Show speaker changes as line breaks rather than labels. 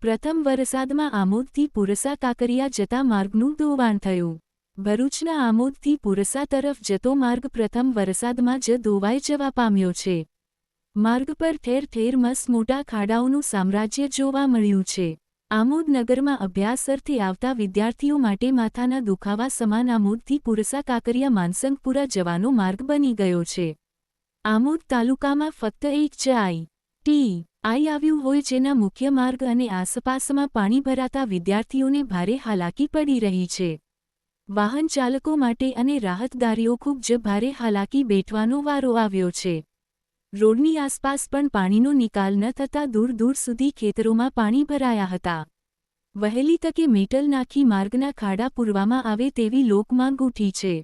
પ્રથમ વરસાદમાં આમોદથી પુરસા કાકરિયા જતા માર્ગનું ધોવાણ થયું. ભરૂચના આમોદથી પુરસા તરફ જતો માર્ગ પ્રથમ વરસાદમાં જ ધોવાઈ જવા પામ્યો છે. માર્ગ પર ઠેર ઠેર મસ મોટા ખાડાઓનું સામ્રાજ્ય જોવા મળ્યું છે. આમોદ નગરમાં અભ્યાસ અર્થે આવતા વિદ્યાર્થીઓ માટે માથાના દુખાવા સમાન આમોદથી પુરસા કાકરિયા માનસંગપુરા જવાનો માર્ગ બની ગયો છે. આમોદ તાલુકામાં ફક્ત એક જ આઈ. ટી. આઈ આવ્યું હોય જેના મુખ્ય માર્ગ અને આસપાસમાં પાણી ભરાતા વિદ્યાર્થીઓને ભારે હાલાકી પડી રહી છે. વાહન ચાલકો માટે અને રાહતદારીઓ ખૂબ જ ભારે હાલાકી બેઠવાનો વારો આવ્યો છે. રોડની આસપાસ પણ પાણીનો નિકાલ ન થતાં દૂર દૂર સુધી ખેતરોમાં પાણી ભરાયા હતા. વહેલી તકે મેટલ નાખી માર્ગના ખાડા પૂરવામાં આવે તેવી લોકમાંગ ઉઠી છે.